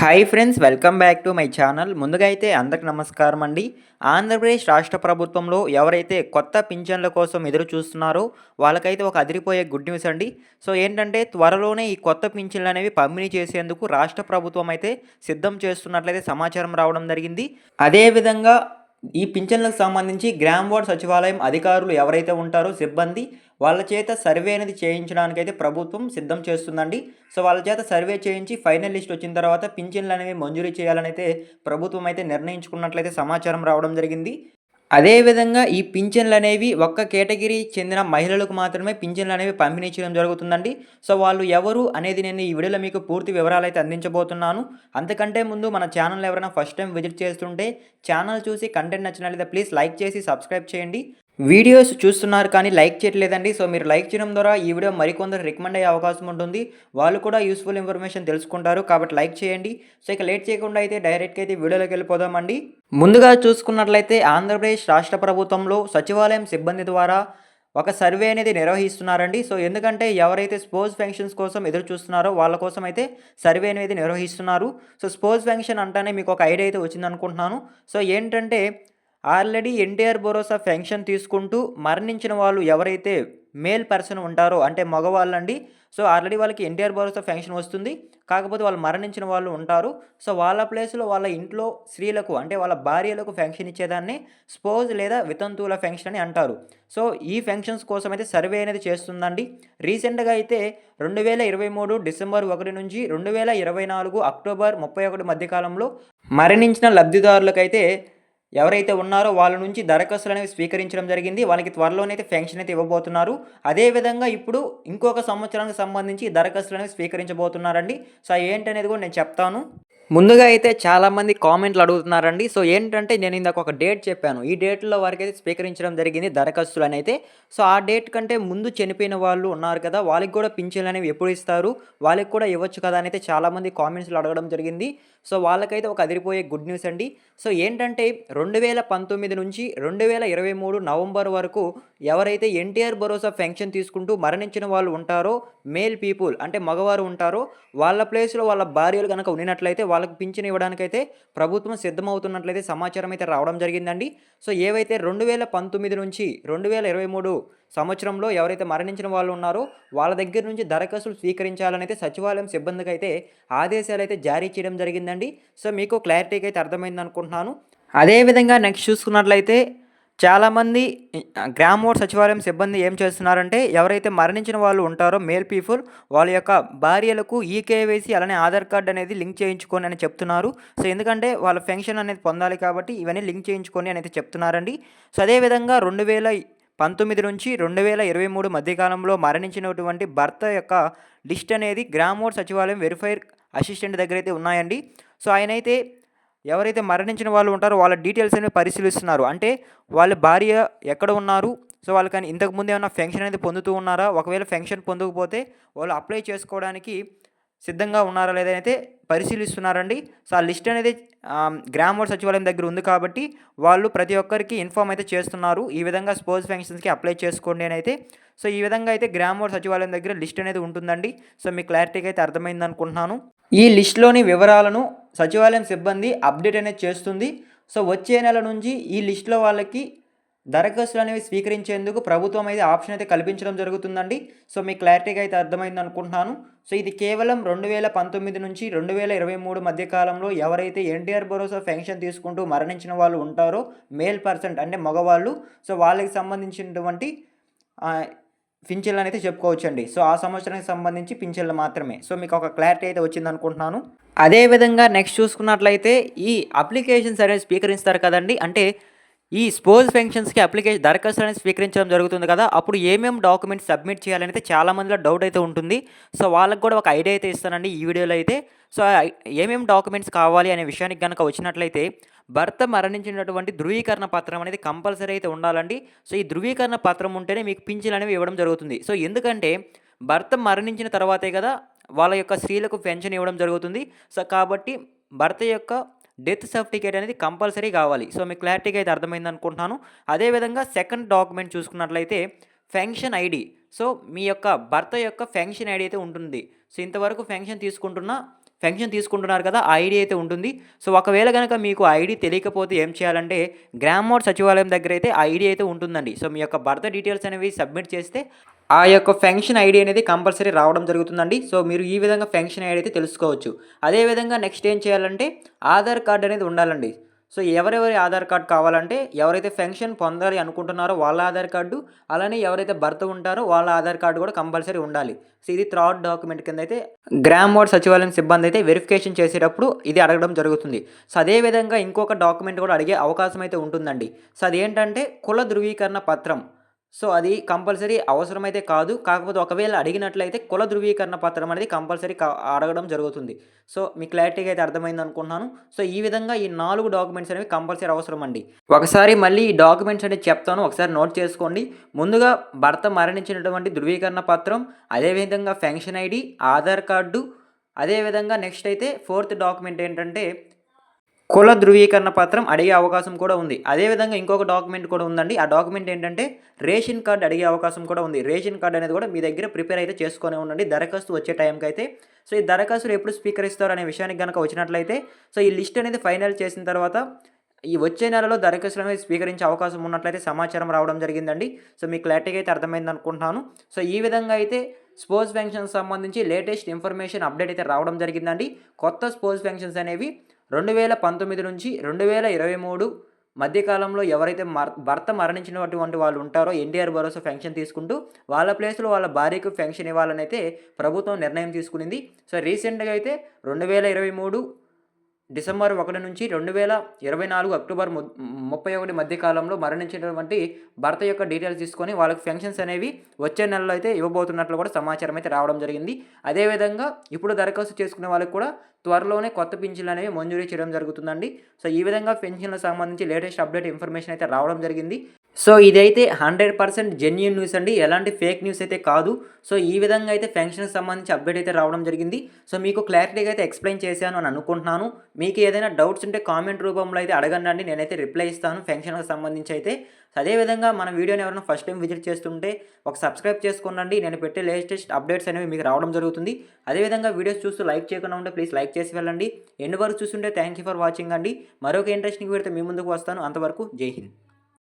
Hi friends welcome back to my channel ముందుగా అయితే అందరికి నమస్కారం అండి. ఆంధ్రప్రదేశ్ రాష్ట్ర ప్రభుత్వంలో ఎవరైతే కొత్త పింఛన్ల కోసం ఎదురు చూస్తున్నారో వాళ్ళకైతే ఒక అదిరిపోయే గుడ్ న్యూస్ అండి. సో ఏంటంటే త్వరలోనే ఈ కొత్త పింఛన్లు అనేవి పంపిణీ చేసేందుకు రాష్ట్ర ప్రభుత్వం అయితే సిద్ధం చేస్తున్నట్లయితే సమాచారం రావడం జరిగింది. అదేవిధంగా ఈ పింఛన్లకు సంబంధించి గ్రామ్ వార్డ్ సచివాలయం అధికారులు ఎవరైతే ఉంటారో సిబ్బంది వాళ్ళ చేత సర్వే అనేది చేయించడానికైతే ప్రభుత్వం సిద్ధం చేస్తుందండి. సో వాళ్ళ చేత సర్వే చేయించి ఫైనల్ లిస్ట్ వచ్చిన తర్వాత పింఛన్లు అనేవి మంజూరీ చేయాలని అయితే ప్రభుత్వం అయితే నిర్ణయించుకున్నట్లయితే సమాచారం రావడం జరిగింది. అదేవిధంగా ఈ పింఛన్లు అనేవి ఒక్క కేటగిరీ చెందిన మహిళలకు మాత్రమే పింఛన్లు అనేవి పంపిణీ చేయడం జరుగుతుందండి. సో వాళ్ళు ఎవరు అనేది నేను ఈ వీడియోలో మీకు పూర్తి వివరాలు అయితే అందించబోతున్నాను. అంతకంటే ముందు మన ఛానల్ ఎవరైనా ఫస్ట్ టైం విజిట్ చేస్తుంటే ఛానల్ చూసి కంటెంట్ నచ్చినట్లయితే ప్లీజ్ లైక్ చేసి సబ్స్క్రైబ్ చేయండి. వీడియోస్ చూస్తున్నారు కానీ లైక్ చేయట్లేదండి. సో మీరు లైక్ చేయడం ద్వారా ఈ వీడియో మరికొందరు రికమెండ్ అయ్యే అవకాశం ఉంటుంది. వాళ్ళు కూడా యూస్ఫుల్ ఇన్ఫర్మేషన్ తెలుసుకుంటారు కాబట్టి లైక్ చేయండి. సో ఇక లేట్ చేయకుండా అయితే డైరెక్ట్గా అయితే వీడియోలోకి వెళ్ళిపోదామండి. ముందుగా చూసుకున్నట్లయితే ఆంధ్రప్రదేశ్ రాష్ట్ర ప్రభుత్వంలో సచివాలయం సిబ్బంది ద్వారా ఒక సర్వే అనేది నిర్వహిస్తున్నారండి. సో ఎందుకంటే ఎవరైతే స్పోర్ట్స్ ఫంక్షన్స్ కోసం ఎదురు చూస్తున్నారో వాళ్ళ కోసం అయితే సర్వే అనేది నిర్వహిస్తున్నారు. సో స్పోర్ట్స్ ఫంక్షన్ అంటేనే మీకు ఒక ఐడియా అయితే వచ్చింది అనుకుంటున్నాను సో ఏంటంటే ఆల్రెడీ ఎన్టీఆర్ భరోసా పెన్షన్ తీసుకుంటూ మరణించిన వాళ్ళు ఎవరైతే మేల్ పర్సన్ ఉంటారో అంటే మగవాళ్ళండి సో ఆల్రెడీ వాళ్ళకి ఎన్టీఆర్ భరోసా పెన్షన్ వస్తుంది. కాకపోతే వాళ్ళు మరణించిన వాళ్ళు ఉంటారు. సో వాళ్ళ ప్లేస్లో వాళ్ళ ఇంట్లో స్త్రీలకు అంటే వాళ్ళ భార్యలకు పెన్షన్ ఇచ్చేదాన్ని స్పోజ్ లేదా వితంతువుల పెన్షన్ అని అంటారు. సో ఈ పెన్షన్స్ కోసం అయితే సర్వే అనేది చేస్తుందండి. రీసెంట్గా అయితే రెండు వేల ఇరవై మూడు డిసెంబర్ ఒకటి నుంచి రెండు వేల ఇరవై నాలుగు అక్టోబర్ ముప్పై ఒకటి మధ్యకాలంలో మరణించిన లబ్ధిదారులకైతే ఎవరైతే ఉన్నారో వాళ్ళ నుంచి దరఖాస్తులు అనేవి స్వీకరించడం జరిగింది. వాళ్ళకి త్వరలోనైతే పెన్షన్ ఫెన్షన్ అయితే ఇవ్వబోతున్నారు. అదేవిధంగా ఇప్పుడు ఇంకొక సంవత్సరానికి సంబంధించి దరఖాస్తులు అనేవి స్వీకరించబోతున్నారండి. సో ఏంటనేది కూడా నేను చెప్తాను. ముందుగా అయితే చాలామంది కామెంట్లు అడుగుతున్నారండి. సో ఏంటంటే నేను ఇందాక ఒక డేట్ చెప్పాను. ఈ డేట్లో వారికి అయితే స్వీకరించడం జరిగింది దరఖాస్తులు అని అయితే. సో ఆ డేట్ కంటే ముందు చనిపోయిన వాళ్ళు ఉన్నారు కదా వాళ్ళకి కూడా పింఛన్లు అనేవి ఎప్పుడు ఇస్తారు? వాళ్ళకి కూడా ఇవ్వచ్చు కదా అని అయితే చాలామంది కామెంట్స్లో అడగడం జరిగింది. సో వాళ్ళకైతే ఒక అదిరిపోయే గుడ్ న్యూస్ అండి. సో ఏంటంటే రెండు వేల పంతొమ్మిది నుంచి రెండు వేల ఇరవై మూడు నవంబర్ వరకు ఎవరైతే ఎన్టీఆర్ భరోసా పెన్షన్ తీసుకుంటూ మరణించిన వాళ్ళు ఉంటారో మేల్ పీపుల్ అంటే మగవారు ఉంటారో వాళ్ళ ప్లేస్లో వాళ్ళ భార్యలు కనుక ఉన్నట్లయితే వాళ్ళకి పింఛన్ ఇవ్వడానికైతే ప్రభుత్వం సిద్ధమవుతున్నట్లయితే సమాచారం అయితే రావడం జరిగిందండి. సో ఏవైతే రెండు వేల పంతొమ్మిది నుంచి రెండు వేల ఇరవై మూడు సంవత్సరంలో ఎవరైతే మరణించిన వాళ్ళు ఉన్నారో వాళ్ళ దగ్గర నుంచి దరఖాస్తులు స్వీకరించాలని అయితే సచివాలయం సిబ్బందికి అయితే ఆదేశాలు అయితే జారీ చేయడం జరిగిందండి. సో మీకు క్లారిటీగా అయితే అర్థమైంది అనుకుంటున్నాను అదేవిధంగా నెక్స్ట్ చూసుకున్నట్లయితే చాలామంది గ్రామోర్ సచివాలయం సిబ్బంది ఏం చేస్తున్నారంటే ఎవరైతే మరణించిన వాళ్ళు ఉంటారో మేల్ పీపుల్ వాళ్ళ యొక్క భార్యలకు ఈకేవైసీ అలానే ఆధార్ కార్డ్ అనేది లింక్ చేయించుకొని అని చెప్తున్నారు. సో ఎందుకంటే వాళ్ళ పెన్షన్ అనేది పొందాలి కాబట్టి ఇవన్నీ లింక్ చేయించుకొని అనేది చెప్తున్నారండి. సో అదేవిధంగా రెండు వేల పంతొమ్మిది నుంచి రెండు వేల ఇరవై మూడు మధ్యకాలంలో మరణించినటువంటి భర్త యొక్క లిస్ట్ అనేది గ్రామోర్ సచివాలయం వెరిఫైర్ అసిస్టెంట్ దగ్గర అయితే ఉన్నాయండి. సో ఆయన అయితే ఎవరైతే మరణించిన వాళ్ళు ఉంటారో వాళ్ళ డీటెయిల్స్ అనేవి పరిశీలిస్తున్నారు. అంటే వాళ్ళ భార్య ఎక్కడ ఉన్నారు? సో వాళ్ళకని ఇంతకుముందు ఏమైనా ఫెన్షన్ అనేది పొందుతూ ఉన్నారా? ఒకవేళ ఫెన్షన్ పొందకపోతే వాళ్ళు అప్లై చేసుకోవడానికి సిద్ధంగా ఉన్నారా లేదా అయితే పరిశీలిస్తున్నారండి. సో ఆ లిస్ట్ అనేది గ్రామర్ సచివాలయం దగ్గర ఉంది కాబట్టి వాళ్ళు ప్రతి ఒక్కరికి ఇన్ఫామ్ అయితే చేస్తున్నారు. ఈ విధంగా స్పోర్ట్స్ ఫంక్షన్స్కి అప్లై చేసుకోండి అని అయితే. సో ఈ విధంగా అయితే గ్రామర్ సచివాలయం దగ్గర లిస్ట్ అనేది ఉంటుందండి. సో మీ క్లారిటీగా అయితే అర్థమైంది అనుకుంటున్నాను. ఈ లిస్ట్లోని వివరాలను సచివాలయం సిబ్బంది అప్డేట్ అనేది చేస్తుంది. సో వచ్చే నెల నుంచి ఈ లిస్ట్లో వాళ్ళకి దరఖాస్తులు అనేవి స్వీకరించేందుకు ప్రభుత్వం అయితే ఆప్షన్ అయితే కల్పించడం జరుగుతుందండి. సో మీ క్లారిటీగా అయితే అర్థమైంది అనుకుంటున్నాను. సో ఇది కేవలం రెండు వేల పంతొమ్మిది నుంచి రెండు వేల ఇరవై మూడు మధ్య కాలంలో ఎవరైతే ఎన్టీఆర్ భరోసా పెన్షన్ తీసుకుంటూ మరణించిన వాళ్ళు ఉంటారో మేల్ పర్సెంట్ అంటే మగవాళ్ళు సో వాళ్ళకి సంబంధించినటువంటి పింఛన్లు అయితే చెప్పుకోవచ్చండి. సో ఆ సంవత్సరానికి సంబంధించి పింఛన్లు మాత్రమే. సో మీకు ఒక క్లారిటీ అయితే వచ్చింది అనుకుంటున్నాను. అదేవిధంగా నెక్స్ట్ చూసుకున్నట్లయితే ఈ అప్లికేషన్స్ అనేది స్వీకరిస్తారు కదండి. అంటే ఈ స్పోర్ట్స్ పెన్షన్స్కి అప్లికేషన్ దరఖాస్తు అనేది స్వీకరించడం జరుగుతుంది కదా అప్పుడు ఏమేమి డాక్యుమెంట్స్ సబ్మిట్ చేయాలని అయితే చాలామందిలో డౌట్ అయితే ఉంటుంది. సో వాళ్ళకి కూడా ఒక ఐడియా అయితే ఇస్తానండి ఈ వీడియోలో అయితే. సో ఏమేం డాక్యుమెంట్స్ కావాలి అనే విషయానికి కనుక వచ్చినట్లయితే భర్త మరణించినటువంటి ధృవీకరణ పత్రం అనేది కంపల్సరీ అయితే ఉండాలండి. సో ఈ ధృవీకరణ పత్రం ఉంటేనే మీకు పింఛన్ అనేవి ఇవ్వడం జరుగుతుంది. సో ఎందుకంటే భర్త మరణించిన తర్వాతే కదా వాళ్ళ యొక్క స్త్రీలకు పెన్షన్ ఇవ్వడం జరుగుతుంది. సో కాబట్టి భర్త యొక్క డెత్ సర్టిఫికేట్ అనేది కంపల్సరీ కావాలి. సో మీకు క్లారిటీగా అయితే అర్థమైంది అనుకుంటున్నాను అదేవిధంగా సెకండ్ డాక్యుమెంట్ చూసుకున్నట్లయితే ఫెన్షన్ ఐడి. సో మీ యొక్క భర్త యొక్క ఫెన్షన్ ఐడి అయితే ఉంటుంది. సో ఇంతవరకు ఫెన్షన్ తీసుకుంటున్న పెన్షన్ తీసుకుంటున్నారు కదా ఆ ఐడి అయితే ఉంటుంది. సో ఒకవేళ కనుక మీకు ఐడి తెలియకపోతే ఏం చేయాలంటే గ్రామ సచివాలయం దగ్గర అయితే ఆ ఐడి అయితే ఉంటుందండి. సో మీ యొక్క భర్త డీటెయిల్స్ అనేవి సబ్మిట్ చేస్తే ఆ యొక్క ఫెన్షన్ ఐడి అనేది కంపల్సరీ రావడం జరుగుతుందండి. సో మీరు ఈ విధంగా ఫెన్షన్ ఐడి అయితే తెలుసుకోవచ్చు. అదేవిధంగా నెక్స్ట్ ఏం చేయాలంటే ఆధార్ కార్డ్ అనేది ఉండాలండి. సో ఎవరెవరి ఆధార్ కార్డ్ కావాలంటే ఎవరైతే ఫెన్షన్ పొందాలి అనుకుంటున్నారో వాళ్ళ ఆధార్ కార్డు అలానే ఎవరైతే భర్త ఉంటారో వాళ్ళ ఆధార్ కార్డు కూడా కంపల్సరీ ఉండాలి. సో ఇది థ్రాడ్ డాక్యుమెంట్ కింద అయితే గ్రామ్ వార్డ్ సచివాలయం సిబ్బంది అయితే వెరిఫికేషన్ చేసేటప్పుడు ఇది అడగడం జరుగుతుంది. సో అదేవిధంగా ఇంకొక డాక్యుమెంట్ కూడా అడిగే అవకాశం అయితే ఉంటుందండి. సో అదేంటంటే కుల ధృవీకరణ పత్రం. సో అది కంపల్సరీ అవసరమైతే కాదు. కాకపోతే ఒకవేళ అడిగినట్లయితే కుల ధృవీకరణ పత్రం అనేది కంపల్సరీ అడగడం జరుగుతుంది. సో మీ క్లారిటీగా అయితే అర్థమైంది అనుకుంటున్నాను. సో ఈ విధంగా ఈ నాలుగు డాక్యుమెంట్స్ అనేవి కంపల్సరీ అవసరం అండి. ఒకసారి మళ్ళీ ఈ డాక్యుమెంట్స్ అనేది చెప్తాను. ఒకసారి నోట్ చేసుకోండి. ముందుగా భర్త మరణించినటువంటి ధృవీకరణ పత్రం అదేవిధంగా ఫెన్షన్ ఐడి ఆధార్ కార్డు అదేవిధంగా నెక్స్ట్ అయితే ఫోర్త్ డాక్యుమెంట్ ఏంటంటే కుల ధృవీకరణ పత్రం అడిగే అవకాశం కూడా ఉంది. అదేవిధంగా ఇంకొక డాక్యుమెంట్ కూడా ఉందండి. ఆ డాక్యుమెంట్ ఏంటంటే రేషన్ కార్డు అడిగే అవకాశం కూడా ఉంది. రేషన్ కార్డు అనేది కూడా మీ దగ్గర ప్రిపేర్ అయితే చేసుకొని ఉండండి. దరఖాస్తు వచ్చే టైంకి అయితే. సో ఈ దరఖాస్తులు ఎప్పుడు స్వీకరిస్తారు అనే విషయానికి కనుక వచ్చినట్లయితే సో ఈ లిస్ట్ అనేది ఫైనల్ చేసిన తర్వాత ఈ వచ్చే నెలలో దరఖాస్తులు అనేది స్వీకరించే అవకాశం ఉన్నట్లయితే సమాచారం రావడం జరిగిందండి. సో మీకు క్లారిటీగా అయితే అర్థమైంది అనుకుంటున్నాను. సో ఈ విధంగా అయితే స్పోర్ట్స్ పెన్షన్ సంబంధించి లేటెస్ట్ ఇన్ఫర్మేషన్ అప్డేట్ అయితే రావడం జరిగిందండి. కొత్త స్పోర్ట్స్ పెన్షన్స్ అనేవి రెండు వేల పంతొమ్మిది నుంచి రెండు వేల ఇరవై మూడు మధ్యకాలంలో ఎవరైతే మర్ భర్త మరణించినటువంటి వాళ్ళు ఉంటారో ఎన్టీఆర్ భరోసా పెన్షన్ తీసుకుంటూ వాళ్ళ ప్లేస్లో వాళ్ళ భార్యకు పెన్షన్ ఇవ్వాలని అయితే ప్రభుత్వం నిర్ణయం తీసుకునింది. సో రీసెంట్గా అయితే రెండు వేల ఇరవై మూడు డిసెంబర్ ఒకటి నుంచి రెండు వేల ఇరవై నాలుగు అక్టోబర్ ము- ముప్పై ఒకటి మధ్య కాలంలో మరణించినటువంటి భర్త యొక్క డీటెయిల్స్ తీసుకొని వాళ్ళకి పెన్షన్స్ అనేవి వచ్చే నెలలో అయితే ఇవ్వబోతున్నట్లు కూడా సమాచారం అయితే రావడం జరిగింది. అదేవిధంగా ఇప్పుడు దరఖాస్తు చేసుకునే వాళ్ళకి కూడా త్వరలోనే కొత్త పింఛన్లు అనేవి మంజూరీ చేయడం జరుగుతుందండి. సో ఈ విధంగా పెన్షన్లకు సంబంధించి లేటెస్ట్ అప్డేట్ ఇన్ఫర్మేషన్ అయితే రావడం జరిగింది. సో ఇదైతే హండ్రెడ్ పర్సెంట్ జెన్యున్ న్యూస్ అండి. ఎలాంటి ఫేక్ న్యూస్ అయితే కాదు. సో ఈ విధంగా అయితే ఫెన్షన్కి సంబంధించి అప్డేట్ అయితే రావడం జరిగింది. సో మీకు క్లారిటీగా అయితే ఎక్స్ప్లెయిన్ చేశాను అని అనుకుంటున్నాను. మీకు ఏదైనా డౌట్స్ ఉంటే కామెంట్ రూపంలో అయితే అడగండి నేనైతే రిప్లై ఇస్తాను ఫెన్షన్కి సంబంధించి అయితే. అదేవిధంగా మన వీడియోని ఎవరైనా ఫస్ట్ టైం విజిట్ చేస్తుంటే ఒక సబ్స్క్రైబ్ చేసుకోండి నేను పెట్టే లేటెస్ట్ అప్డేట్స్ అనేవి మీకు రావడం జరుగుతుంది. అదేవిధంగా వీడియోస్ చూస్తూ లైక్ చేయకుండా ఉంటే ప్లీజ్ లైక్ చేసి వెళ్ళండి. ఎండ్ వరకు చూస్తుంటే థ్యాంక్ యూ ఫర్ వాచింగ్ అండి. మరొక ఇంట్రెస్టింగ్ పెడితే మీ ముందుకు వస్తాను. అంతవరకు జై హింద్.